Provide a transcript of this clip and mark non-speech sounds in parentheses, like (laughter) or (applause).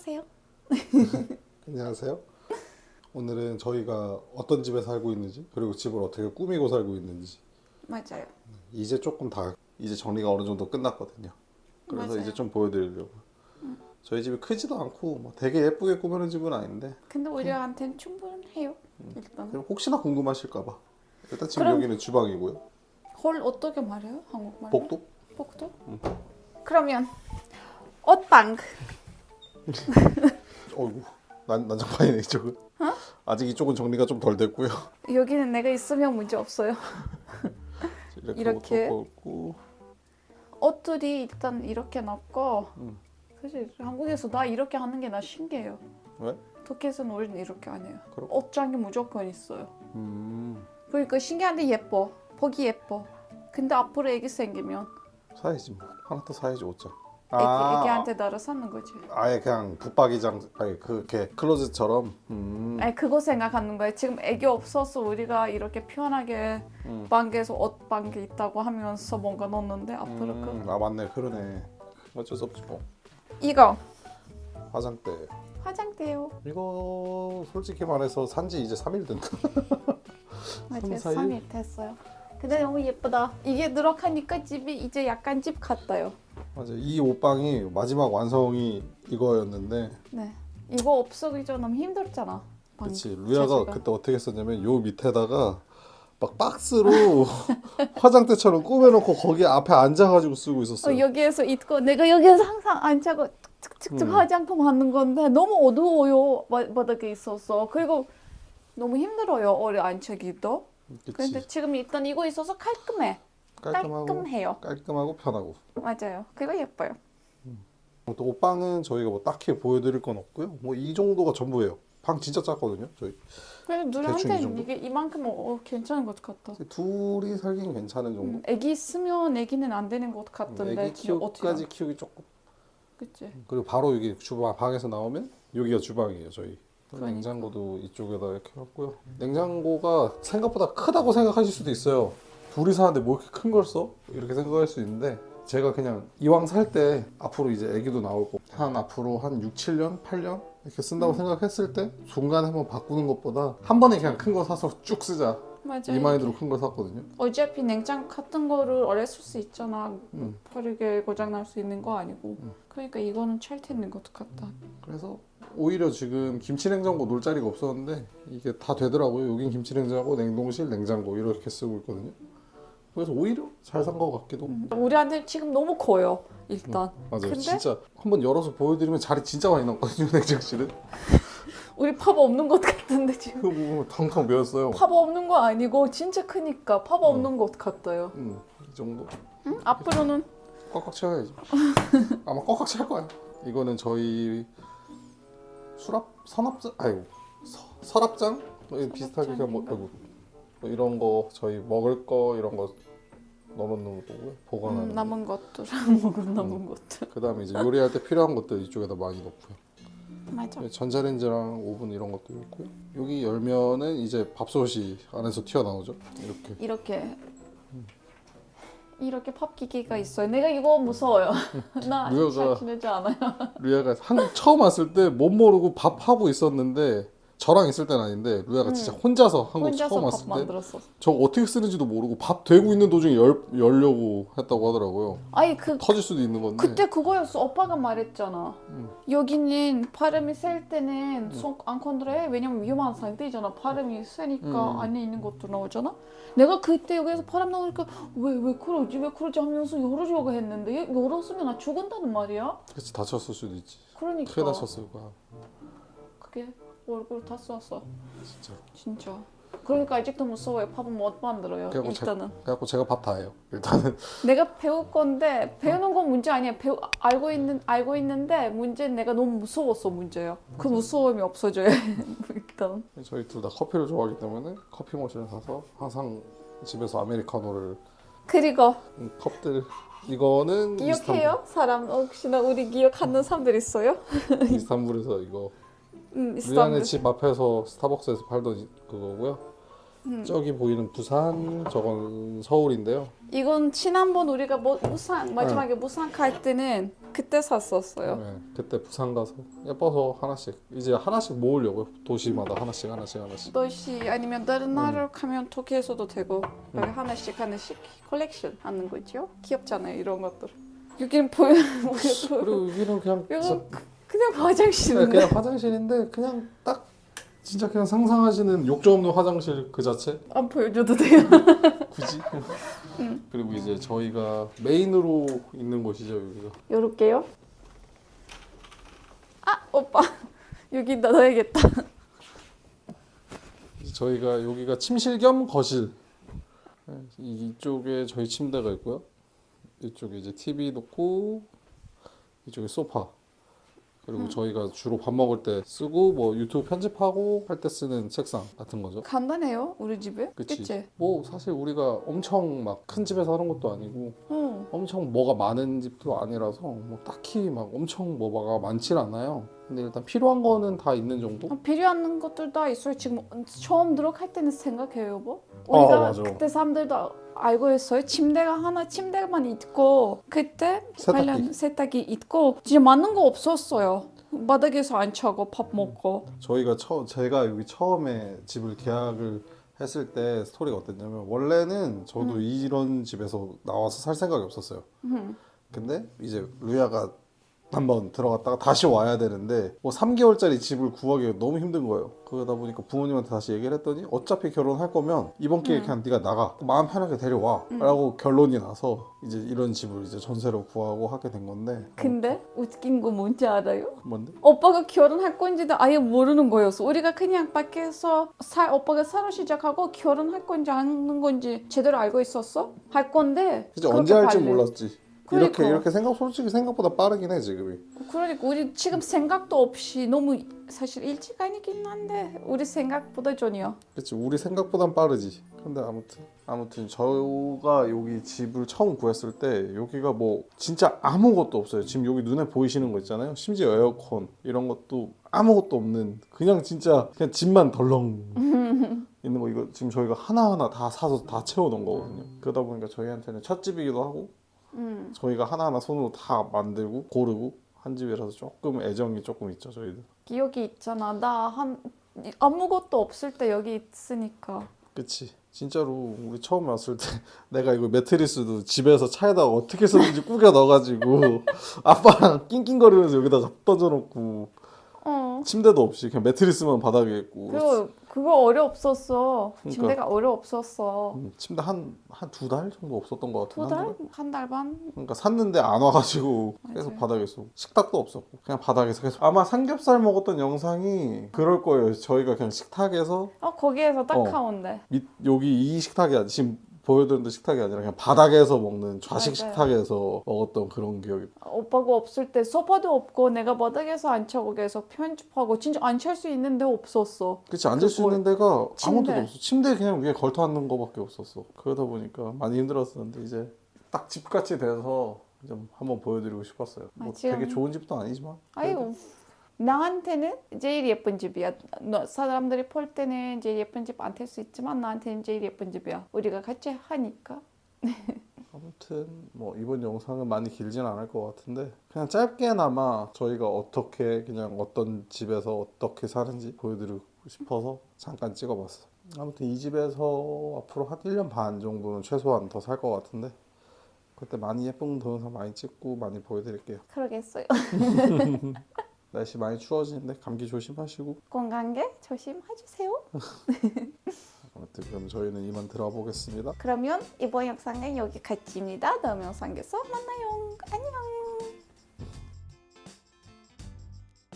안녕하세요. (laughs) 안녕하세요. 오늘은 저희가 어떤 집에 살고 있는지 그리고 집을 어떻게 꾸미고 살고 있는지 맞아요. 이제 조금 다 이제 정리가 어느 정도 끝났거든요. 그래서 맞아요. 이제 좀 보여드리려고. 저희 집이 크지도 않고 뭐 되게 예쁘게 꾸며놓은 집은 아닌데 근데 우리한테는 충분해요. 일단 그럼 혹시나 궁금하실까봐 일단 지금 그럼- 여기는 주방이고요. 홀 어떻게 말해요? 한국말? 복도? 복도? 그러면 옷방 (laughs) 어이구 난 난장판이네 이쪽은. 어? 아직 이쪽은 정리가 좀 덜 됐고요. 여기는 내가 있으면 문제 없어요. (laughs) 이렇게, 이렇게? 옷들이 일단 이렇게 넣고 음. 사실 한국에서 나 이렇게 하는 게 나 신기해요. 왜? 터키에서는 우리는 이렇게 안 해요. 그럼? 옷장이 무조건 있어요. 음 그러니까 신기한데 예뻐. 보기 예뻐. 근데 앞으로 애기 생기면 사야지 뭐 하나 더 사야지 옷장. 애기, 애기한테 나를 사는 거지. 아예 그냥 붙박이장 아니 그렇게 클로zet처럼 음. 아니 그거 생각하는 거야. 지금 애기 없어서 우리가 이렇게 편하게 음. 방에서 옷 방에 있다고 하면서 뭔가 넣었는데 앞으로 음, 아 맞네 그러네 어쩔 수 없지 뭐그 이거 화장대 화장대요. 이거 솔직히 말해서 산지 이제 3일 된다 맞아요. 사일? 3일 됐어요. 근데 너무 예쁘다. 이게 늘어가니까 집이 이제 약간 집 같아요. 맞아 이 옷방이 마지막 완성이 이거였는데 네. 이거 없어기 전 너무 힘들잖아. 방 그치 루야가 자체가. 그때 어떻게 했었냐면 요 밑에다가 막 박스로 (laughs) 화장대처럼 꾸며놓고 거기 앞에 앉아가지고 쓰고 있었어요 어, 여기에서 있고 내가 여기에서 항상 앉아고 툭툭툭 음. 화장품 하는 건데 너무 어두워요 바- 바닥에 있어서 그리고 너무 힘들어요 오래 앉히기도 그치 근데 지금 일단 이거 있어서 깔끔해 깔끔하고 깔끔해요. 깔끔하고 편하고. 맞아요. 그리고 예뻐요. 또 옷방은 저희가 뭐 딱히 보여드릴 건 없고요. 뭐 이 정도가 전부예요. 방 진짜 작거든요 저희. 그래서 대충 이 누나한테 정도? 이게 이만큼 어, 괜찮은 것 같아 둘이 살긴 괜찮은 정도? 음, 애기 있으면 애기는 안 되는 것 같던데 애기 키우기까지 키우기 조금. 그치. 그리고 바로 여기 주방 방에서 나오면 여기가 주방이에요 저희. 그러니까. 냉장고도 이쪽에다 이렇게 해놨고요. 냉장고가 생각보다 크다고 생각하실 수도 있어요 둘이 사는데 뭐 이렇게 큰 걸 써? 이렇게 생각할 수 있는데 제가 그냥 이왕 살 때 앞으로 이제 애기도 나오고 한 앞으로 한 6, 7년, 8년 이렇게 쓴다고 생각했을 때 중간에 한번 바꾸는 것보다 한 번에 그냥 큰 거 사서 쭉 쓰자 맞아요 이 마인드로 큰 걸 샀거든요 어차피 냉장고 같은 거를 오래 쓸 수 있잖아 음. 빠르게 고장 날 수 있는 거 아니고 음. 그러니까 이거는 잘 되는 것 같다 그래서 오히려 지금 김치냉장고 놓을 자리가 없었는데 이게 다 되더라고요. 여긴 김치냉장고, 냉동실, 냉장고 이렇게 쓰고 있거든요. 그래서 오히려 잘 산 것 같기도. 우리한테 지금 너무 커요 일단 맞아요. 근데 진짜 한번 열어서 보여드리면 자리 진짜 많이 남거든요. 냉장실은. (laughs) 우리 팝 없는 것 같은데 지금 그거 보면 텅텅 비었어요. 팝 없는 거 아니고 진짜 크니까 팝 음. 없는 것 같아요 음, 이 정도. 응? 앞으로는 꽉꽉 채워야지. 아마 꽉꽉 찰 거야. 이거는 저희 수납 선압장 아이고 서, 서랍장 뭐 비슷하게 그냥 뭐, 아이고, 뭐 이런 거 저희 먹을 거 이런 거 넣어놓는 거고요. 보관하는 음, 거. 남은 것들 (laughs) 먹은 남은 것들 그다음에 이제 요리할 때 필요한 것들 이쪽에다 많이 넣고요. 맞아 전자레인지랑 오븐 이런 것도 있고요. 여기 열면은 이제 밥솥이 안에서 튀어나오죠. 이렇게. 이렇게 이렇게 팝 기계가 있어요 내가 이거 무서워요 (laughs) 나 무효가- 잘 지내지 않아요 루야가 한국 처음 왔을 때 못 모르고 밥 하고 있었는데 저랑 있을 때는 아닌데 루야가 진짜 혼자서 한국 처음 혼자서 밥 왔을 때 만들었어 저 어떻게 쓰는지도 모르고 밥 되고 있는 도중에 열 열려고 했다고 하더라고요. 아니 그 터질 수도 있는 건데. 그때 그거였어. 오빠가 말했잖아. 음. 여기는 발음이 셀 때는 손안 컨트롤해. 왜냐면 위험한 상태잖아. 발음이 세니까 음. 안에 있는 것도 나오잖아. 내가 그때 여기서 바람 나오니까 왜 왜 그러지 왜 그러지 하면서 열어주려고 했는데 얘 열었으면 나 죽은다는 말이야. 그렇지 다쳤을 수도 있지. 그러니까 크게 다쳤을 거야. 그게 얼굴 다 쏘았어. 진짜. 진짜. 그러니까 아직도 무서워요. 밥은 못 만들어요. 그래갖고 제- 일단은. 그래갖고 제가 밥 다 해요. 일단은 (laughs) 내가 배울 건데 배우는 건 문제 아니야. 배우 알고 있는 알고 있는데 문제는 내가 너무 무서웠어 문제야. 그 무서움이 없어져야 (laughs) 일단. 저희 둘 다 커피를 좋아하기 때문에 커피 머신을 사서 항상 집에서 아메리카노를 그리고 음, 컵들 이거는 기억해요? 사람 혹시나 우리 기억하는 사람들 있어요? 이스탄불, (laughs) 이스탄불에서 이거 음, 이스탄불. 집 앞에서 스타벅스에서 팔던 이- 그거고요. 음. 저기 보이는 부산, 저건 서울인데요. 이건 지난번 우리가 뭐 무상 마지막에 무상 갈 때는 그때 샀었어요. 네, 그때 부산 가서 예뻐서 하나씩 이제 하나씩 모으려고요. 도시마다 하나씩 하나씩 하나씩. 도시 아니면 다른 나라로 음. 가면 도쿄에서도 되고 여기 하나씩 하나씩 컬렉션 하는 거죠. 귀엽잖아요 이런 것들. 여기는 보여 그리고 여기는 그냥 저- 그냥 네, 화장실인데. 그냥 화장실인데 그냥 딱 진짜 그냥 상상하시는 욕조 없는 화장실 그 자체 안 보여줘도 돼요. (laughs) 굳이. 그리고 이제 저희가 메인으로 있는 곳이죠 여기가. 열을게요. 아 오빠 (laughs) 여기 넣어야겠다. 저희가 여기가 침실 겸 거실. 네, 이쪽에 저희 침대가 있고요. 이쪽에 이제 TV 놓고 이쪽에 소파. 그리고 저희가 주로 밥 먹을 때 쓰고 뭐 유튜브 편집하고 할 때 쓰는 책상 같은 거죠. 간단해요 우리 집에. 그치. 그치? 뭐 사실 우리가 엄청 막 큰 집에서 하는 것도 아니고 어. 엄청 뭐가 많은 집도 아니라서 뭐 딱히 막 엄청 뭐가 많질 않아요. 근데 일단 필요한 거는 다 있는 정도? 어, 필요한 것들 다 있어요. 지금 처음 들어갈 때는 생각해요, 뭐. 어, 우리가 맞아. 그때 사람들도 알고 있어요. 침대가 하나, 침대만 있고 그때 세탁기. 관련 세탁기 있고 진짜 많은 거 없었어요. 바닥에서 안 차고 밥 먹고. 저희가 처 제가 여기 처음에 집을 계약을 했을 때 스토리가 어땠냐면 원래는 저도 이런 집에서 나와서 살 생각이 없었어요. 음. 근데 이제 루야가 한번 들어갔다가 다시 와야 되는데 뭐 3개월짜리 집을 구하기가 너무 힘든 거예요. 그러다 보니까 부모님한테 다시 얘기를 했더니 어차피 결혼할 거면 이번 기회에 그냥 네가 나가 마음 편하게 데려와라고 결론이 나서 이제 이런 집을 이제 전세로 구하고 하게 된 건데 근데 웃긴 거 뭔지 알아요? 뭔데? 오빠가 결혼할 건지도 아예 모르는 거였어. 우리가 그냥 밖에서 살 오빠가 새로 시작하고 결혼할 건지 하는 건지 제대로 알고 있었어? 할 건데. 그렇게 언제 할지. 몰랐지. 그러니까. 이렇게 이렇게 생각 솔직히 생각보다 빠르긴 해 지금이. 그러니까 우리 지금 생각도 없이 너무 사실 일찍 아니긴 한데 우리 생각보다 전이요. 그렇지 우리 생각보단 빠르지. 근데 아무튼 아무튼 저가 여기 집을 처음 구했을 때 여기가 뭐 진짜 아무것도 없어요. 지금 여기 눈에 보이시는 거 있잖아요. 심지어 에어컨 이런 것도 아무것도 없는 그냥 진짜 그냥 집만 덜렁 (laughs) 있는 거 이거 지금 저희가 하나하나 다 사서 다 채워 놓은 거거든요. 그러다 보니까 저희한테는 첫 집이기도 하고 음. 저희가 하나하나 손으로 다 만들고 고르고 한 집이라서 조금 애정이 조금 있죠 저희도. 기억이 있잖아. 나 한 아무것도 없을 때 여기 있으니까. 그치 진짜로 우리 처음 왔을 때 (laughs) 내가 이거 매트리스도 집에서 차에다가 어떻게 썼는지 (laughs) 꾸겨 넣어가지고 (laughs) 아빠랑 낑낑거리면서 여기다가 던져놓고 어. 침대도 없이 그냥 매트리스만 바닥에 있고 그거 그거 어려 없었어. 그러니까. 침대가 어려 없었어. 음, 침대 한 한 두 달 정도 없었던 것두 같은데 달? 한 달 반? 그러니까 샀는데 안 와가지고 계속 맞아요. 바닥에 있어 식탁도 없었고 그냥 바닥에서 계속 아마 삼겹살 먹었던 영상이 그럴 거예요 저희가 그냥 식탁에서 어 거기에서 딱 어. 가운데. 밑 여기 이 식탁이 아니 지금 보여드렸던 식탁이 아니라 그냥 바닥에서 먹는 좌식 맞아요. 식탁에서 먹었던 그런 기억이 오빠가 없을 때 소파도 없고 내가 바닥에서 앉혀고 계속 편집하고 진짜 앉힐 수 있는데 없었어. 그치 앉을 수 그거- 있는 데가 아무 침대. 데도 없어 침대 그냥 위에 걸터 앉는 거밖에 없었어 그러다 보니까 많이 힘들었었는데 이제 딱 집같이 돼서 좀 한번 보여드리고 싶었어요 뭐 아, 지금- 되게 좋은 집도 아니지만 아유 나한테는 제일 예쁜 집이야. 너- 사람들이 볼 때는 제일 예쁜 집 안 될 수 있지만 나한테는 제일 예쁜 집이야. 우리가 같이 하니까. (laughs) 아무튼 뭐 이번 영상은 많이 길진 않을 것 같은데 그냥 짧게나마 저희가 어떻게 그냥 어떤 집에서 어떻게 사는지 보여드리고 싶어서 잠깐 찍어봤어. 아무튼 이 집에서 앞으로 한 1년 반 정도는 최소한 더 살 것 같은데 그때 많이 예쁜 동영상 많이 찍고 많이 보여드릴게요. 그러겠어요. (laughs) 날씨 많이 추워지는데 감기 조심하시고 건강에 조심해주세요. (laughs) 아무튼 그럼 저희는 이만 들어가 보겠습니다. 그러면 이번 영상은 여기까지입니다. 다음 영상에서 만나요.